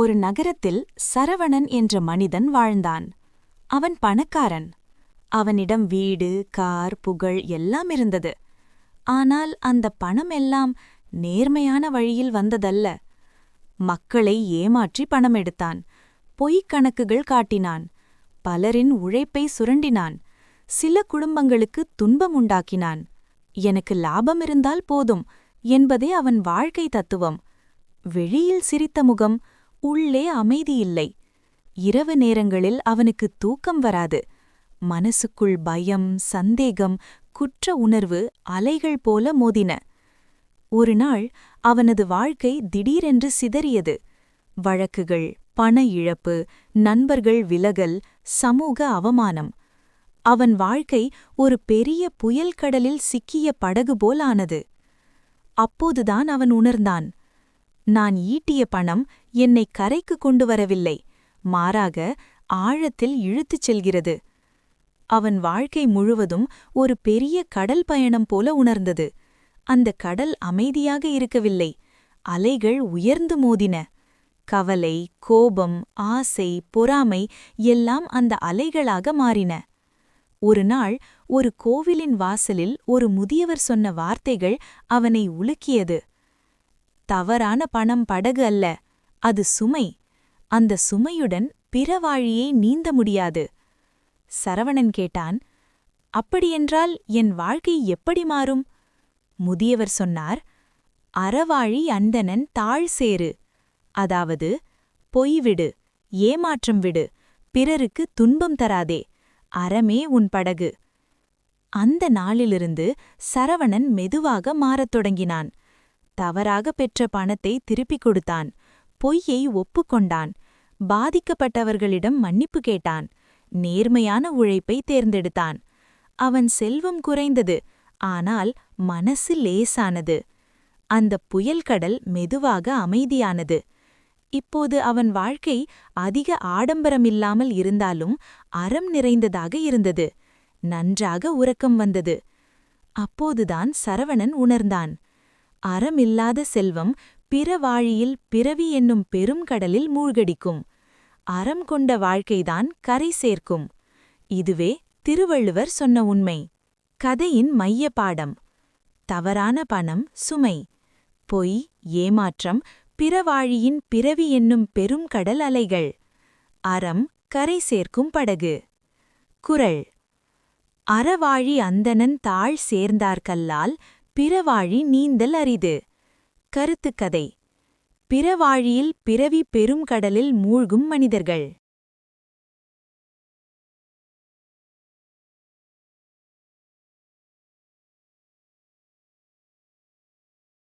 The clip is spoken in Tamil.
ஒரு நகரத்தில் சரவணன் என்ற மனிதன் வாழ்ந்தான். அவன் பணக்காரன். அவனிடம் வீடு கார் புகழ் எல்லாம் இருந்தது. ஆனால் அந்த பணம் எல்லாம் நேர்மையான வழியில் வந்ததல்ல. மக்களை ஏமாற்றி பணம் எடுத்தான். பொய்க் கணக்குகள் காட்டினான். பலரின் உழைப்பை சுரண்டினான். சில குடும்பங்களுக்கு துன்பம் உண்டாக்கினான். எனக்கு லாபம் இருந்தால் போதும் என்பதே அவன் வாழ்க்கை தத்துவம். வெளியில் சிரித்த முகம் உள்ளே அமைதியில்லை இரவு நேரங்களில் அவனுக்கு தூக்கம் வராது. மனசுக்குள் பயம் சந்தேகம் குற்ற உணர்வு அலைகள் போல மோதின. ஒரு நாள் அவனது வாழ்க்கை திடீரென்று சிதறியது. வழக்குகள் பண இழப்பு நண்பர்கள் விலகல் சமூக அவமானம். அவன் வாழ்க்கை ஒரு பெரிய புயல் கடலில் சிக்கிய படகு போல் ஆனது. அப்போதுதான் அவன் உணர்ந்தான். நான் ஈட்டிய பணம் என்னை கரைக்கு கொண்டு வரவில்லை மாறாக ஆழத்தில் இழுத்துச் செல்கிறது. அவன் வாழ்க்கை முழுவதும் ஒரு பெரிய கடல் பயணம் போல உணர்ந்தது. அந்த கடல் அமைதியாக இருக்கவில்லை. அலைகள் உயர்ந்து மோதின. கவலை கோபம் ஆசை பொறாமை எல்லாம் அந்த அலைகளாக மாறின. ஒரு நாள் ஒரு கோவிலின் வாசலில் ஒரு முதியவர் சொன்ன வார்த்தைகள் அவனை உலுக்கியது. தவறான பணம் படகு அல்ல. அது சுமை. அந்த சுமையுடன் பிறவாழியை நீந்த முடியாது. சரவணன் கேட்டான் அப்படியென்றால் என் வாழ்க்கை எப்படி மாறும்? முதியவர் சொன்னார் அறவாழி அந்தணன் தாழ் சேரு அதாவது பொய் விடு ஏமாற்றம் விடு பிறருக்கு துன்பம் தராதே அறமே உன் படகு. அந்த நாளிலிருந்து சரவணன் மெதுவாக மாறத் தொடங்கினான். தவறாக பெற்ற பணத்தை திருப்பிக் கொடுத்தான். பொய்யை ஒப்புக்கொண்டான். பாதிக்கப்பட்டவர்களிடம் மன்னிப்பு கேட்டான். நேர்மையான உழைப்பை தேர்ந்தெடுத்தான். அவன் செல்வம் குறைந்தது ஆனால் மனசு லேசானது. அந்த புயல்கடல் மெதுவாக அமைதியானது. இப்போது அவன் வாழ்க்கை அதிக ஆடம்பரமில்லாமல் இருந்தாலும் அறம் நிறைந்ததாக இருந்தது. நன்றாக உறக்கம் வந்தது. அப்போதுதான் சரவணன் உணர்ந்தான். அறமில்லாத செல்வம் பிற வாழியில் பிறவி என்னும் பெரும் கடலில் மூழ்கடிக்கும். அறம் கொண்ட வாழ்க்கைதான் கரை சேர்க்கும். இதுவே திருவள்ளுவர் சொன்ன உண்மை. கதையின் மைய பாடம் தவறான பணம் சுமை. பொய் ஏமாற்றம் பிறவாழியின் பிறவி என்னும் பெரும் கடல் அலைகள். அறம் கரை சேர்க்கும் படகு. குரல். அறவாழி அந்தணன் தாழ் சேர்ந்தார்கல்லால் பிறவாழி நீந்தல் அரிது. கருத்துக்கதை. பிறவாழியில் பிறவி பெரும் கடலில் மூழ்கும் மனிதர்கள்.